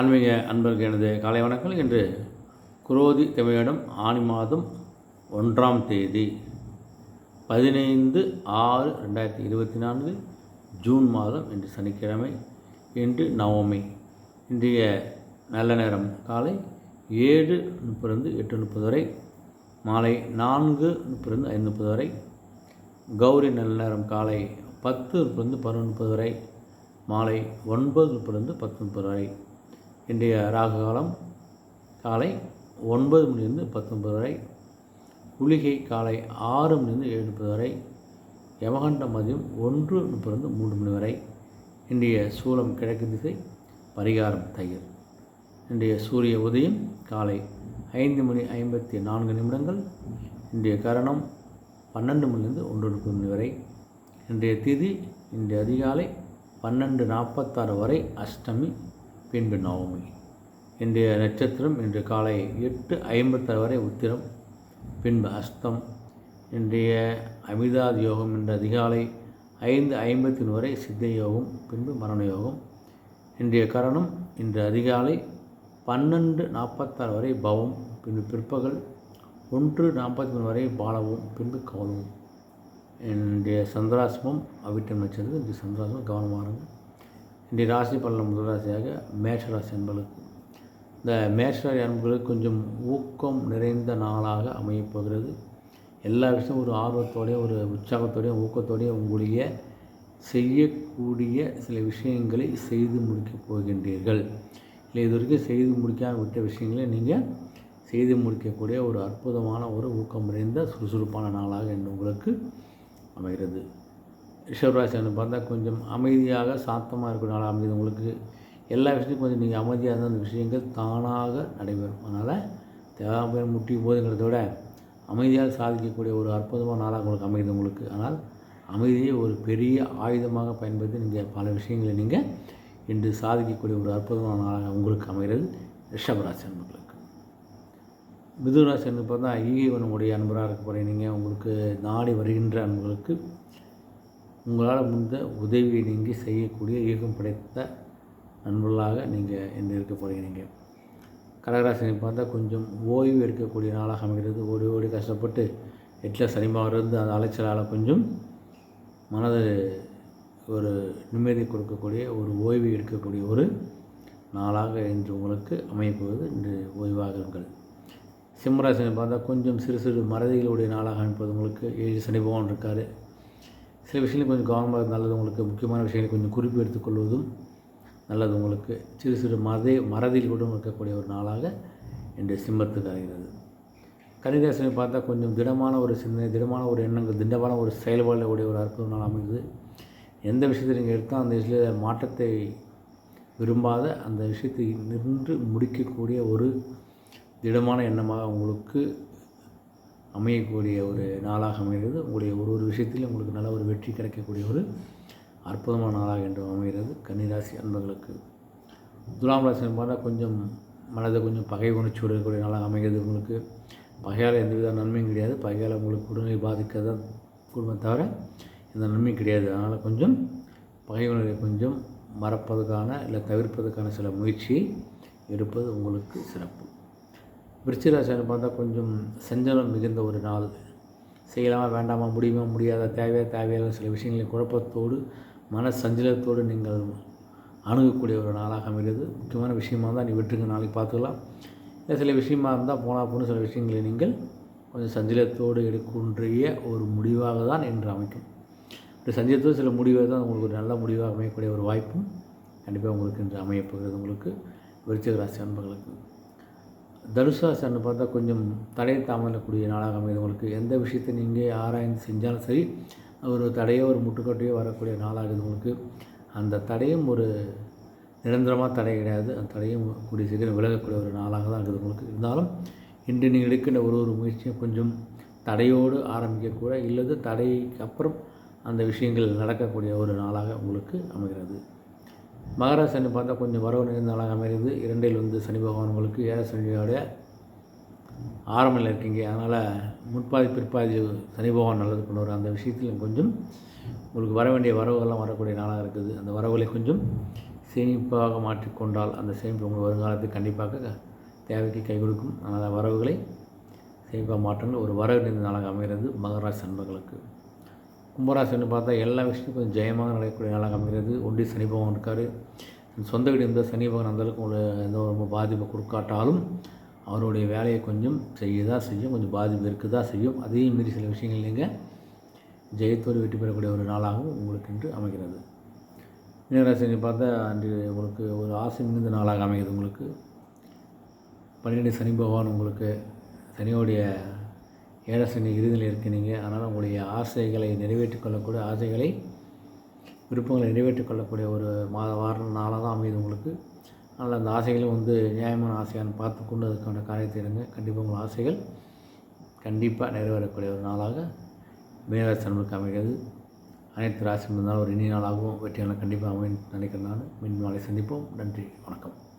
ஆன்மீக அன்பருக்கு எனது காலை வணக்கம் இன்று குரோதி தமிழிடம் ஆணி மாதம் ஒன்றாம் தேதி பதினைந்து ஆறு ரெண்டாயிரத்தி இருபத்தி நான்கு ஜூன் மாதம் இன்று சனிக்கிழமை இன்று நவமி. இன்றைய நல்ல நேரம் காலை ஏழு முப்பதுலேருந்து எட்டு முப்பது வரை மாலை நான்கு முப்பது ஐந்து முப்பது வரை கௌரி நல்ல நேரம் காலை பத்து முப்பதுலேருந்து பதினொன்று முப்பது வரை மாலை ஒன்பது முப்பதுலேருந்து பத்து முப்பது வரை. இன்றைய ராகு காலம் காலை ஒன்பது மணிலிருந்து பத்தொன்பது வரை குளிகை காலை ஆறு மணிலிருந்து ஏழு முப்பது வரை யமகண்ட மதியம் ஒன்று முப்பது மூன்று மணி வரை. இன்றைய சூலம் கிழக்கு திசை பரிகாரம் தயிர். இன்றைய சூரிய உதயம் காலை ஐந்து மணி ஐம்பத்தி நான்கு நிமிடங்கள். இன்றைய கரணம் பன்னெண்டு மணிலிருந்து ஒன்று முப்பது மணி வரை. இன்றைய திதி இன்றைய அதிகாலை பன்னெண்டு நாற்பத்தாறு வரை அஷ்டமி பின்பு நவமி. இன்றைய நட்சத்திரம் இன்று காலை எட்டு ஐம்பத்தாறு வரை உத்திரம் பின்பு அஸ்தம். இன்றைய அமிதாத் யோகம் இன்று அதிகாலை ஐந்து ஐம்பத்தி வரை சித்த யோகம் பின்பு மரண யோகம். இன்றைய கரணம் இன்று அதிகாலை பன்னெண்டு நாற்பத்தாறு வரை பவம் பின்பு பிற்பகல் ஒன்று நாற்பத்தி மூணு வரை பாலவும் பின்பு கவலவும் என்னுடைய சந்திராசிரமம் அவிட்டம் நட்சத்திரம். இந்த சந்திராசிரமம் கவனமாக இருங்க இன்றைய ராசி பலன் முதல் ராசியாக மேஷராசி என்பளுக்கு இந்த மேஷராசி அன்புகளுக்கு கொஞ்சம் ஊக்கம் நிறைந்த நாளாக அமையப்போகிறது எல்லா விஷயமும் ஒரு ஆர்வத்தோடையும் ஒரு உற்சாகத்தோடையும் ஊக்கத்தோடையும் உங்களுடைய செய்யக்கூடிய சில விஷயங்களை செய்து முடிக்கப் போகின்றீர்கள். இல்லை இது வரைக்கும் செய்து முடிக்காமல் விட்ட விஷயங்களை நீங்கள் செய்து முடிக்கக்கூடிய ஒரு அற்புதமான ஒரு ஊக்கம் நிறைந்த சுறுசுறுப்பான நாளாக என்று உங்களுக்கு அமைகிறது. ரிஷபராசின்னு பார்த்தா கொஞ்சம் அமைதியாக சாத்தமாக இருக்கிற நாளாக அமைதி. உங்களுக்கு எல்லா விஷயத்தையும் கொஞ்சம் நீங்கள் அமைதியாக இருந்தால் அந்த விஷயங்கள் தானாக நடைபெறும். அதனால் தேவையான முட்டி போதுங்கிறத விட அமைதியாக சாதிக்கக்கூடிய ஒரு அற்புதமான நாளாக உங்களுக்கு அமையுது உங்களுக்கு. ஆனால் அமைதியை ஒரு பெரிய ஆயுதமாக பயன்படுத்தி நீங்கள் பல விஷயங்களை நீங்கள் இன்று சாதிக்கக்கூடிய ஒரு அற்புதமான நாளாக உங்களுக்கு அமைகிறது ரிஷபராசி அன்பர்களுக்கு மிதுராசி அன்பு பார்த்தா ஈவனுடைய அன்பராக இருக்க போகிறீங்க நீங்கள் உங்களுக்கு நாடி வருகின்ற அன்புகளுக்கு உங்களால் முடிந்த உதவியை நீங்கள் செய்யக்கூடிய ஈகம் படைத்த நண்பர்களாக நீங்கள் என்ன இருக்க போகிறீங்க கடகராசினை பார்த்தா கொஞ்சம் ஓய்வு எடுக்கக்கூடிய நாளாக அமைகிறது. ஓடி ஓடி கஷ்டப்பட்டு எட்டில் சனிமாவில் இருந்து அந்த அலைச்சலால் கொஞ்சம் மனது ஒரு நிம்மதி கொடுக்கக்கூடிய ஒரு ஓய்வு எடுக்கக்கூடிய ஒரு நாளாக இன்று உங்களுக்கு அமையப்போவது இன்று ஓய்வாகுங்கள் சிம்மராசினை பார்த்தா கொஞ்சம் சிறு சிறு மறதிகளுடைய நாளாக அமைப்பது உங்களுக்கு. ஏழு சனி பகவான் இருக்கார். சில விஷயங்கள் கொஞ்சம் கவனமாக நல்லது. உங்களுக்கு முக்கியமான விஷயங்களை கொஞ்சம் குறிப்பு எடுத்துக்கொள்வதும் நல்லது. உங்களுக்கு சிறு சிறு மதே மறதியில் கூட இருக்கக்கூடிய ஒரு நாளாக இன்று சிம்மத்துக்கு கரைகிறது கன்னிராசனை பார்த்தா கொஞ்சம் திடமான ஒரு சிந்தனை திடமான ஒரு எண்ணங்கள் திடமான ஒரு செயல்பாடு உடைய ஒரு அற்புதம் நாள் அமைகிறது எந்த விஷயத்தை நீங்கள் எடுத்தால் அந்த விஷயத்தில் மாற்றத்தை விரும்பாத அந்த விஷயத்தை நின்று முடிக்கக்கூடிய ஒரு திடமான எண்ணமாக உங்களுக்கு அமையக்கூடிய ஒரு நாளாக அமைகிறது. உங்களுடைய ஒரு ஒரு விஷயத்திலும் உங்களுக்கு நல்ல ஒரு வெற்றி கிடைக்கக்கூடிய ஒரு அற்புதமான நாளாக என்று அமைகிறது. கன்னிராசி அன்பர்களுக்கு துலாம் ராசி பார்த்தா கொஞ்சம் மனதை கொஞ்சம் பகை உணர்ச்சி விடக்கூடிய நாளாக அமைகிறது உங்களுக்கு. பகையால் எந்தவித நன்மையும் கிடையாது. பகையால் உங்களுக்கு உடல்நிலை பாதிக்க தான் குடும்பம் தவிர எந்த நன்மையும் கிடையாது. அதனால் கொஞ்சம் பகை உணர்வை கொஞ்சம் மறப்பதற்கான இல்லை தவிர்ப்பதற்கான சில முயற்சியை எடுப்பது உங்களுக்கு சிறப்பு. விருச்சிராசனை பார்த்தா கொஞ்சம் செஞ்சலம் மிகுந்த ஒரு நாள். செய்யலாமா வேண்டாமா முடியுமா முடியாத தேவையா தேவையான சில விஷயங்களை குழப்பத்தோடு மன சஞ்சலத்தோடு நீங்கள் அணுகக்கூடிய ஒரு நாளாக அமைகிறது. முக்கியமான விஷயமா இருந்தால் நீ விட்டுருங்க நாளைக்கு பார்த்துக்கலாம். இல்லை சில விஷயமா இருந்தால் போனால் போன சில விஷயங்களை நீங்கள் கொஞ்சம் சஞ்சலத்தோடு எடுக்கின்றிய ஒரு முடிவாக தான் என்று அமைக்கும். இப்படி சஞ்சலத்தோடு சில முடிவாக தான் உங்களுக்கு ஒரு நல்ல முடிவாக அமையக்கூடிய ஒரு வாய்ப்பும் கண்டிப்பாக உங்களுக்கு இன்று அமையப்போகிறது உங்களுக்கு விருச்சிக ராசி அன்பர்களுக்கு. தனுசாசன்னு பார்த்தா கொஞ்சம் தடை தாமதக்கூடிய நாளாக அமைது உங்களுக்கு எந்த விஷயத்தை நீங்கள் ஆராய்ந்து செஞ்சாலும் சரி ஒரு தடையோ ஒரு முட்டுக்கட்டையோ வரக்கூடிய நாளாக உங்களுக்கு. அந்த தடையும் ஒரு நிரந்தரமாக தடை கிடையாது. அந்த தடையும் கூடிய சீக்கிரம் விலகக்கூடிய ஒரு நாளாக தான் இருக்குது உங்களுக்கு. இருந்தாலும் இன்று நீங்கள் எடுக்கின்ற ஒரு ஒரு முயற்சியும் கொஞ்சம் தடையோடு ஆரம்பிக்கக்கூட இல்லது தடைக்கு அப்புறம் அந்த விஷயங்கள் நடக்கக்கூடிய ஒரு நாளாக உங்களுக்கு அமைகிறது. மகராசனி பார்த்தா கொஞ்சம் வரவு நிறைந்த நாளாக அமைகிறது. இரண்டில் வந்து சனி பகவான் உங்களுக்கு ஏழ சனியோடைய ஆரம்பில் இருக்கீங்க. அதனால் முற்பாதி பிற்பாதி சனி பகவான் நல்லது கொண்டு வர அந்த விஷயத்தில் கொஞ்சம் உங்களுக்கு வர வேண்டிய வரவுகள்லாம் வரக்கூடிய நாளாக இருக்குது. அந்த வரவுகளை கொஞ்சம் சேமிப்பாக மாற்றிக்கொண்டால் அந்த சேமிப்பு உங்கள் வருங்காலத்துக்கு கண்டிப்பாக தேவைக்கு கை கொடுக்கும். அதனால் வரவுகளை சேமிப்பாக மாற்றங்கள். ஒரு வரவு நிறைந்த நாளாக அமைகிறது மகராஜ் நண்பர்களுக்கு கும்பராசின்னு பார்த்தா எல்லா விஷயத்தையும் கொஞ்சம் ஜெயமாக நடக்கக்கூடிய நாளாக அமைகிறது. ஒண்டி சனி பகவான் இருக்கார். சொந்த வீடு இருந்தால் சனி பகவான் அந்தளவுக்கு உங்களுக்கு எந்த ஒரு பாதிப்பை கொடுக்காட்டாலும் அவருடைய வேலையை கொஞ்சம் செய்ய தான் செய்யும். கொஞ்சம் பாதிப்பு இருக்குதா தான் செய்யும். அதையும் மீறி சில விஷயங்கள் நீங்கள் ஜெயத்தோடு வெற்றி பெறக்கூடிய ஒரு நாளாகவும் உங்களுக்கு இன்று அமைகிறது. மீனராசினி பார்த்தா அன்று உங்களுக்கு ஒரு ஆசை மிகுந்த நாளாக அமைகிறது உங்களுக்கு. பன்னிரெண்டு சனி பகவான் உங்களுக்கு சனியோடைய ஏழை இறுதியில் இருக்கிறீங்க. அதனால் உங்களுடைய ஆசைகளை நிறைவேற்றிக் கொள்ளக்கூடிய ஆசைகளை விருப்பங்களை நிறைவேற்றிக் கொள்ளக்கூடிய ஒரு மாத வாரம் நாளாக தான் அமையுது உங்களுக்கு. அதனால் அந்த ஆசைகளும் வந்து நியாயமான ஆசையான்னு பார்த்து கொண்டு அதுக்கான காரியத்தை எடுங்க. கண்டிப்பாக உங்கள் ஆசைகள் கண்டிப்பாக நிறைவேறக்கூடிய ஒரு நாளாக மீனராசி நண்பருக்கு அமைகிறது. அனைத்து ராசி இருந்தாலும் ஒரு இனிய நாளாகவும் வெற்றியான கண்டிப்பாக அமையும் நினைக்கிறேன் நான். மீண்டும் நாளை சந்திப்போம். நன்றி. வணக்கம்.